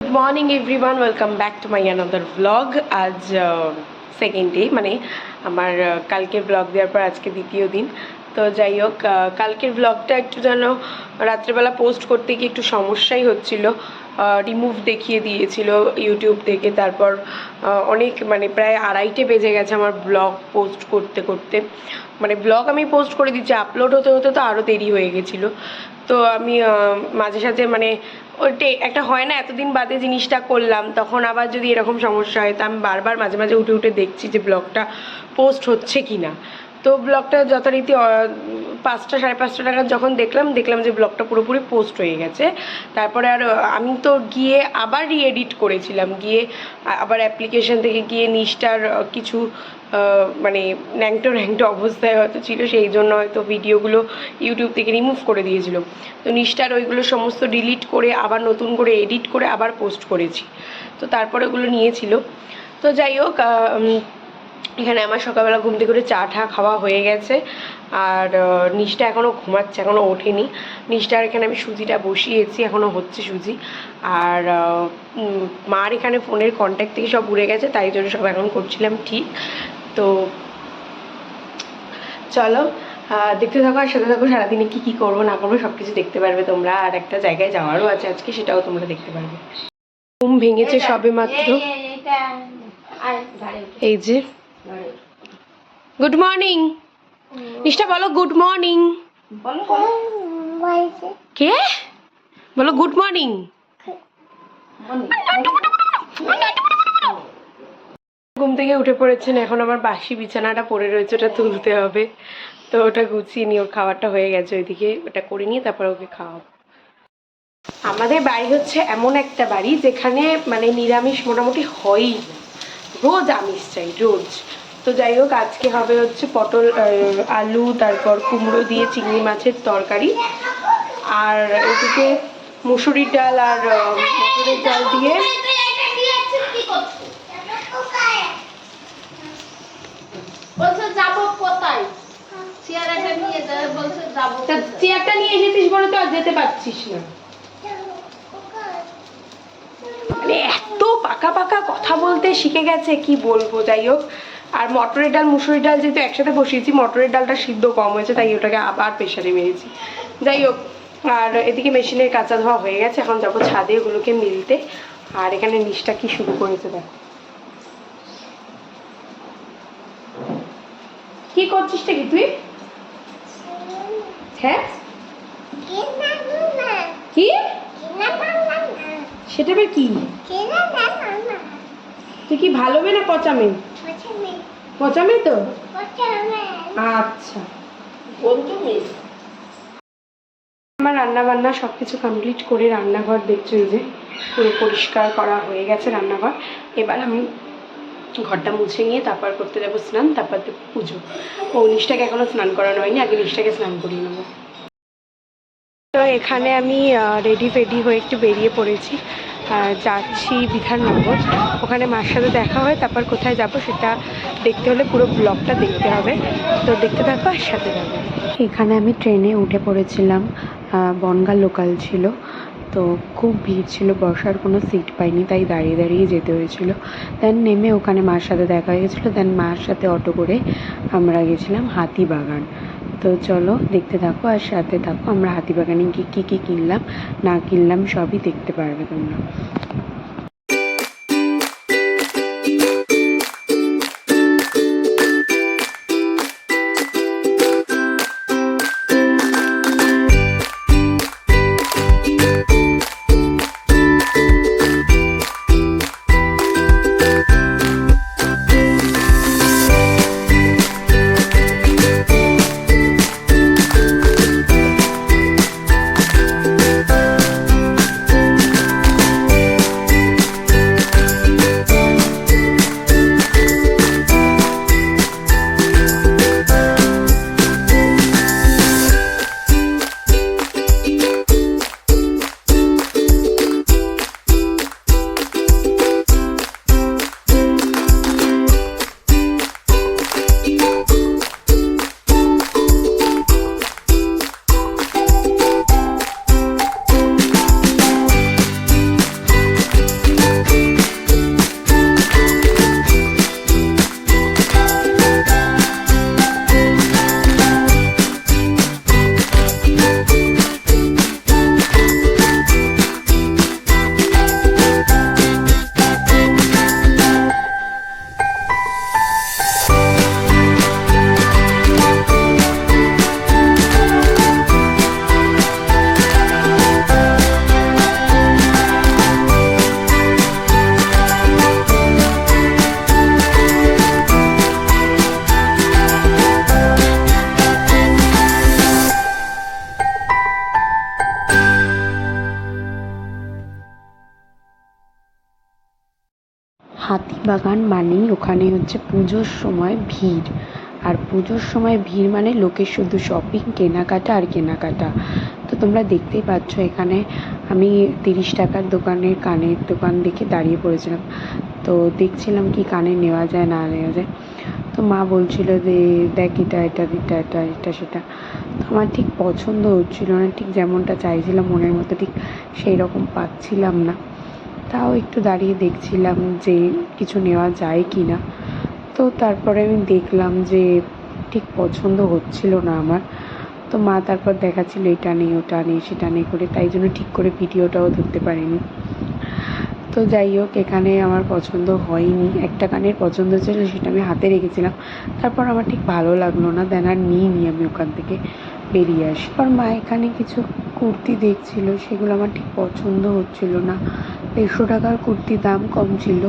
Morning everyone welcome back to my another blog আজ second day মানে আমার কালকে ব্লগ দেওয়ার পর আজকে দ্বিতীয় দিন। তো যাই হোক কালকের ব্লগটা একটু যেন রাত্রেবেলা পোস্ট করতে গিয়ে একটু সমস্যাই হচ্ছিল। রিমুভ দেখিয়ে দিয়েছিল ইউটিউব থেকে। তারপর অনেক মানে প্রায় আড়াইটে বেজে গেছে আমার ব্লগ পোস্ট করতে করতে। মানে ব্লগ আমি পোস্ট করে দিচ্ছি আপলোড হতে হতে তো আরও দেরি হয়ে গেছিল। তো আমি মাঝে সাঝে মানে ওইটাই একটা হয় না, এতদিন বাদে জিনিসটা করলাম, তখন আবার যদি এরকম সমস্যা হয়, তো আমি বারবার মাঝে মাঝে উঠে উঠে দেখছি যে ব্লগটা পোস্ট হচ্ছে কি না তো ব্লগটা যথারীতি পাঁচটা, সাড়ে পাঁচটা নাগাদ যখন দেখলাম দেখলাম যে ব্লগটা পুরোপুরি পোস্ট হয়ে গেছে। তারপরে আর, আমি তো গিয়ে আবার রিএডিট করেছিলাম। গিয়ে আবার অ্যাপ্লিকেশন থেকে গিয়ে নিষ্ঠার কিছু মানে ন্যাংটো ন্যাংটো অবস্থায় হয়তো ছিল, সেই জন্য হয়তো ভিডিওগুলো ইউটিউব থেকে রিমুভ করে দিয়েছিল। তো নিষ্ঠার ওইগুলো সমস্ত ডিলিট করে, আবার নতুন করে এডিট করে আবার পোস্ট করেছি। তো তারপরে ওগুলো নিয়েছিল। তো যাই হোক এখানে আমার সকালবেলা ঘুম থেকে উঠে চা ঠা খাওয়া হয়ে গেছে। আর নিষ্ঠা এখনও ঘুমাচ্ছে এখনও ওঠেনি। নিষ্ঠার এখানে আমি সুজিটা বসিয়েছি এখনও হচ্ছে সুজি। আর মার এখানে ফোনের কন্ট্যাক্ট থেকে সব উড়ে গেছে তাই জন্য সব এখন করছিলাম ঠিক। তো চলো দেখতে থাকো আর সাথে থাকো সারাদিনে কী কী করব না করব সব কিছু দেখতে পারবে তোমরা। আর একটা জায়গায় যাওয়ারও আছে আজকে সেটাও তোমরা দেখতে পারবে। ঘুম ভেঙেছে সবে মাত্র। এই যে গুড মর্নিং নিষ্ঠা বলো গুড মর্নিং কে বলো গুড মর্নিং ঘুম থেকে উঠে পড়েছেন এখন আমার বাসি বিছানাটা পড়ে রয়েছে ওটা তুলতে হবে। তো ওটা গুছিয়ে নিয়ে ওর খাবারটা হয়ে গেছে ওইদিকে ওটা করে নিয়ে তারপর ওকে খাওয়াবো। আমাদের বাড়ি হচ্ছে এমন একটা বাড়ি যেখানে মানে নিরামিষ মোটামুটি হয়ই রোজ আমিষ চাই রোজ। তো যাই হোক আজকে হবে হচ্ছে পটল আলু তারপর কুমড়ো দিয়ে চিংড়ি মাছের তরকারি। আর এদিকে মুসুরির ডাল আর মটরের ডাল দিয়ে চেয়ারটা নিয়ে এসেছিস বলে তো আর যেতে পারছিস না। মানে এত পাকা পাকা কথা বলতে শিখে গেছে কি বলব? যাই হোক আর মটরের ডাল মুসুরির ডাল যেহেতু একসাথে বসিয়েছি মটরের ডালটা সিদ্ধ কম হয়েছে তাই ওটাকে আবার প্রেশারে মেরেছি। যাই হোক আর এদিকে মেশিনের কাঁচা ধোয়া হয়ে গেছে এখন যাব ছাদে ওগুলোকে মিলতে। আর এখানে নিচটা কি শুরু করেছে দেখো। কি করছিস কি তুই? হ্যাঁ? কি? সেটা আবার কি? তুই কি ভালো মেয়ে না পচা মেয়ে পচা মেয়ে তো? আচ্ছা। আমার রান্না বান্না সব কিছু কমপ্লিট করে রান্নাঘর দেখছ এই যে পুরো পরিষ্কার করা হয়ে গেছে রান্নাঘর। এবার আমি ঘরটা মুছে নিয়ে তারপর করতে যাব স্নান তারপর পুজো। ও নিষ্ঠাকে এখনও স্নান করানো হয়নি আগে নিষ্ঠাকে স্নান করিয়ে নেব। তো এখানে আমি রেডি ফেডি হয়ে একটু বেরিয়ে পড়েছি। যাচ্ছি বিধাননগর ওখানে মার সাথে দেখা হয়, তারপর কোথায় যাব সেটা দেখতে হলে পুরো ব্লগটা দেখতে হবে। তো দেখতে থাকো আর সাথে যাবে এখানে আমি ট্রেনে উঠে পড়েছিলাম বনগাঁ লোকাল ছিল। তো খুব ভিড় ছিল, বসার কোনো সিট পাইনি, তাই দাঁড়িয়ে দাঁড়িয়ে যেতে হয়েছিল। দেন নেমে ওখানে মার সাথে দেখা হয়ে গেছিল দেন মার সাথে অটো করে আমরা গেছিলাম হাতিবাগান। তো চলো দেখতে থাকো আর সাথে থাকো। আমরা হাতিবাগানে গিয়ে কী কী কিনলাম, না কিনলাম সবই দেখতে পারবে তোমরা। বাগান মানেই ওখানে হচ্ছে পুজোর সময় ভিড়। আর পুজোর সময় ভিড় মানে লোকের শুধু শপিং কেনাকাটা আর কেনাকাটা। তো তোমরা দেখতেই পাচ্ছ এখানে আমি তিরিশ টাকার দোকানের কানের দোকান দেখে দাঁড়িয়ে পড়েছিলাম। তো দেখছিলাম কি কানে নেওয়া যায়, না নেওয়া যায়। তো মা বলছিল যে, দেখ এটা এটা এটা এটা এটা, সেটা। তো আমার ঠিক পছন্দ হচ্ছিল না, ঠিক যেমনটা চাইছিলাম মনের মতো, ঠিক সেই রকম পাচ্ছিলাম না। তাও একটু দাঁড়িয়ে দেখছিলাম যে কিছু নেওয়া যায় কি না তো তারপরে আমি দেখলাম যে ঠিক পছন্দ হচ্ছিল না আমার। তো মা তারপর দেখাচ্ছিল, এটা নেই ওটা নেই সেটা নেই করে। তাই জন্য ঠিক করে ভিডিওটাও ধরতে পারিনি। তো যাই হোক, এখানে আমার পছন্দ হয়নি। একটা কানের পছন্দ ছিল, সেটা আমি হাতে রেখেছিলাম। তারপর আমার ঠিক ভালো লাগল না, দেন আর নিইনি আমি ওখান থেকে বেরিয়ে আসি। আর মা এখানে কিছু কুর্তি দেখছিল, সেগুলো আমার ঠিক পছন্দ হচ্ছিল না। দেড়শো টাকার কুর্তি দাম কম ছিল,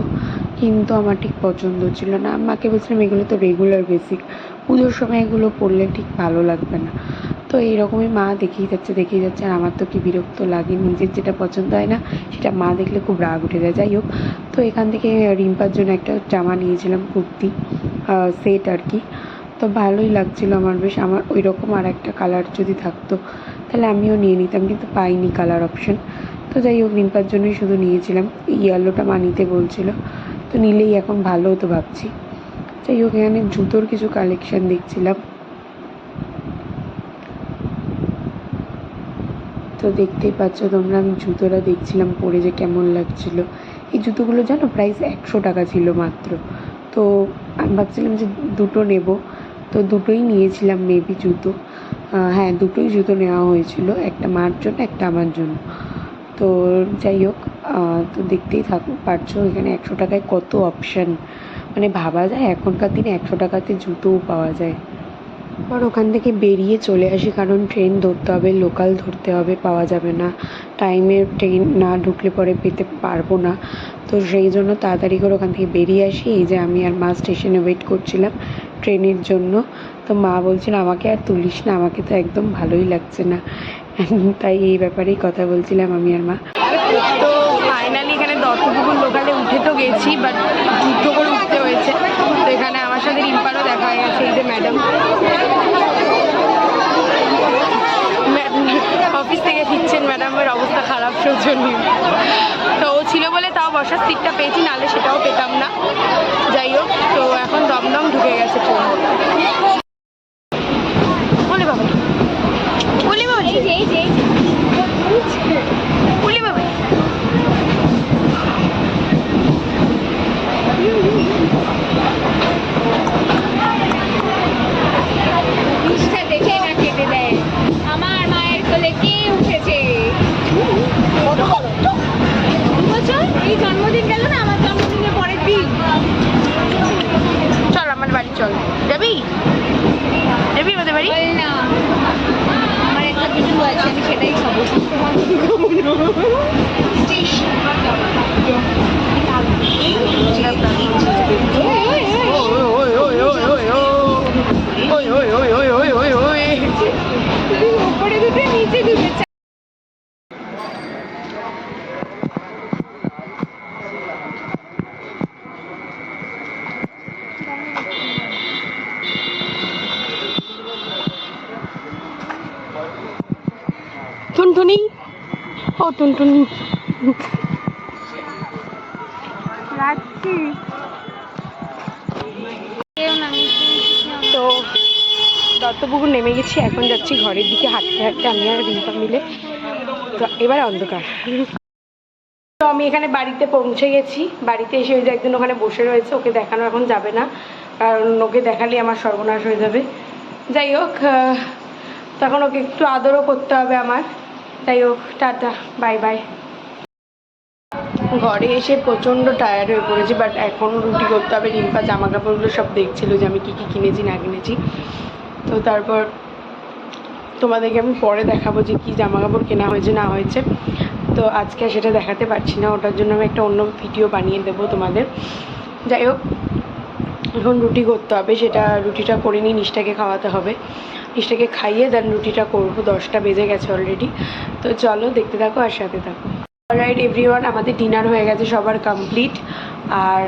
কিন্তু আমার ঠিক পছন্দ ছিল না। আমি মাকে বলছিলাম, এগুলো তো রেগুলার বেসিক পুজোর সময় এগুলো পরলে ঠিক ভালো লাগবে না। তো এইরকমই মা দেখেই যাচ্ছে দেখেই যাচ্ছে। আর আমার তো কি বিরক্ত লাগে, নিজের যেটা পছন্দ হয় না, সেটা মা দেখলে খুব রাগ উঠে যায়। যাই হোক, তো এখান থেকে রিম্পার জন্য একটা জামা নিয়েছিলাম, কুর্তি সেট আর কি। তো ভালোই লাগছিল আমার, বেশ আমার ওই রকম আর একটা কালার যদি থাকতো, তাহলে আমিও নিয়ে নিতাম, কিন্তু পাইনি কালার অপশন তো যাই হোক, রিম্পার জন্যই শুধু নিয়েছিলাম। ইয়েলোটা মা নিতে বলছিল। তো নিলেই এখন ভালো হতো ভাবছি। যাই হোক, এখানে জুতোর কিছু কালেকশন দেখছিলাম। তো দেখতেই পাচ্ছ তোমরা, আমি জুতোটা দেখছিলাম, পরে যে কেমন লাগছিল। এই জুতোগুলো জানো প্রাইস একশো টাকা ছিল মাত্র। তো আমি ভাবছিলাম যে দুটো নেব। তো দুটোই নিয়েছিলাম মেবি জুতো। হ্যাঁ দুটোই জুতো নেওয়া হয়েছিল, একটা মার জন্য, একটা আমার জন্য। তো যাই হোক তো দেখতেই থাক, পারছ এখানে একশো টাকায় কত অপশান মানে ভাবা যায়, এখনকার দিনে একশো টাকাতে জুতোও পাওয়া যায়। আর ওখান থেকে বেরিয়ে চলে আসি, কারণ ট্রেন ধরতে হবে লোকাল ধরতে হবে, পাওয়া যাবে না। টাইমে ট্রেন না ঢুকলে পরে পেতে পারব না। তো সেই জন্য তাড়াতাড়ি করে ওখান থেকে বেরিয়ে আসি। এই যে আমি আর মা স্টেশনে ওয়েট করছিলাম ট্রেনের জন্য। তো মা বলছিল, আমাকে আর তুলিস না, আমাকে তো একদম ভালোই লাগছে না। তাই এই ব্যাপারেই কথা বলছিলাম আমি আর মা। তো ফাইনালি এখানে দত্তপুকুর লোকালে উঠে তো গেছি বাট যুদ্ধ করে উঠতে হয়েছে। তো এখানে আমার সাথে রিম্পারও দেখা হয়ে গেছে, এই যে ম্যাডাম অফিস থেকে ফিরছেন ম্যাডামের অবস্থা খারাপ শোচনীয় তো ও ছিল বলে তাও বসার সিটটা পেয়েছি, নাহলে সেটাও পেতাম না। যাই হোক, তো এখন দমদম ঢুকে গেছে ট্রেন। টুনটুনি রাখছি। তো দত্তপুকুর নেমে গেছি এখন যাচ্ছি ঘরের দিকে হাঁটতে হাঁটতে আমি আর রিম্পা মিলে। তো এবার অন্ধকার। তো আমি এখানে বাড়িতে পৌঁছে গেছি। বাড়িতে এসে ওই যে একদিন ওখানে বসে রয়েছে ওকে দেখানো এখন যাবে না কারণ ওকে দেখালে আমার সর্বনাশ হয়ে যাবে। যাই হোক তখন ওকে একটু আদরও করতে হবে আমার। যাই হোক, টাটা বাই বাই ঘরে এসে প্রচণ্ড টায়ার্ড হয়ে পড়েছি বাট এখন রুটি করতে হবে, রিম্পা জামা কাপড়গুলো সব দেখছিল যে আমি কী কী কিনেছি, না কিনেছি। তো তারপর তোমাদেরকে আমি পরে দেখাবো যে কী জামা কাপড় কেনা হয়েছে, না হয়েছে। তো আজকে সেটা দেখাতে পারছি না, ওটার জন্য আমি একটা অন্য ভিডিও বানিয়ে দেবো তোমাদের। যাই হোক এখন রুটি করতে হবে, সেটা রুটিটা করে নিয়ে নিষ্ঠাকে খাওয়াতে হবে। নিষ্ঠাকে খাইয়ে দেন রুটিটা করব, দশটা বেজে গেছে অলরেডি তো চলো দেখতে থাকো আর সাথে থাকো। রাইট এভরিওয়ান আমাদের ডিনার হয়ে গেছে, সবার কমপ্লিট আর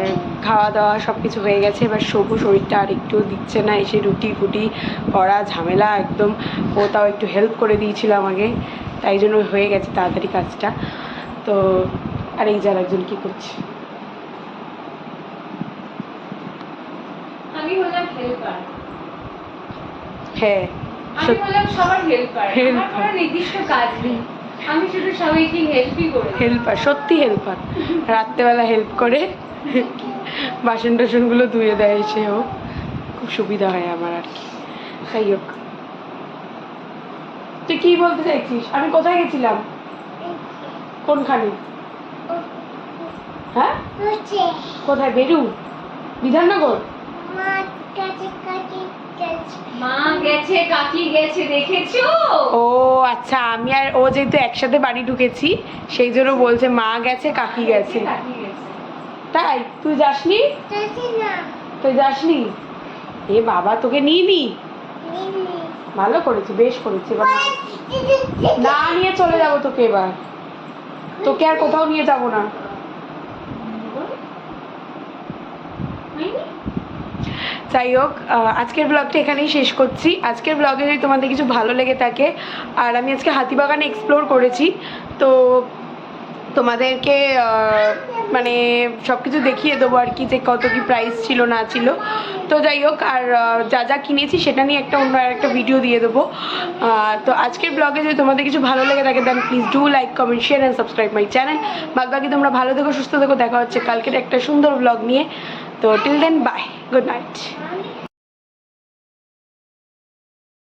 খাওয়া দাওয়া সব কিছু হয়ে গেছে, এবার শোবো, শরীরটা আর একটুও দিচ্ছে না, এসে রুটি ফুটি করা, ঝামেলা একদম। ও তাও একটু হেল্প করে দিয়েছিল আমাকে, তাই জন্য হয়ে গেছে তাড়াতাড়ি কাজটা। তো আর এই যার একজন কী করছে আমি হলাম হেল্পার হ্যাঁ আমি সত্যি সবার হেল্পার আমার কোনো নির্দিষ্ট কাজ নেই। আমি শুধু সবাইকে হেল্পই করি। হেল্পার সত্যি হেল্পার রাত্রেবেলা হেল্প করে। বাসন টাসনগুলো ধুয়ে দেয় এসে ও। খুব সুবিধা হয় আমার আর কি। যাই হোক। তুই কি বলতে চাইছিস? আমি কোথায় গেছিলাম? কোনখানে? হ্যাঁ? কোথায়? বেরু? বিধাননগর? মা গেছে কাকি গেছে দেখেছ? ও আচ্ছা আমি আর ও যেহেতু একসাথে বাড়ি ঢুকেছি সেই জন্য বলছে মা গেছে কাকি গেছে। তাই তুই যাসনি? তুই যাসনি? এ বাবা তোকে নিয়ে নি ভালো করেছি বেশ করেছি এবার না নিয়ে চলে যাব তোকে এবার। তোকে আর কোথাও নিয়ে যাব না। যাই হোক আজকের ব্লগটা এখানেই শেষ করছি। আজকের ব্লগে যদি তোমাদের কিছু ভালো লেগে থাকে, আর আমি আজকে হাতিবাগান এক্সপ্লোর করেছি, তো তোমাদেরকে মানে সব কিছু দেখিয়ে দেবো আর কি, যে কত কি প্রাইস ছিল, না ছিল। তো যাই হোক, আর যা যা কিনেছি সেটা নিয়ে একটা অন্য আর একটা ভিডিও দিয়ে দেবো। তো আজকের ব্লগে যদি তোমাদের কিছু ভালো লেগে থাকে then please do like comment share and subscribe my channel বাকি তোমরা ভালো থেকো, সুস্থ থেকো, দেখা হচ্ছে কালকের একটা সুন্দর ব্লগ নিয়ে। তো till then bye good night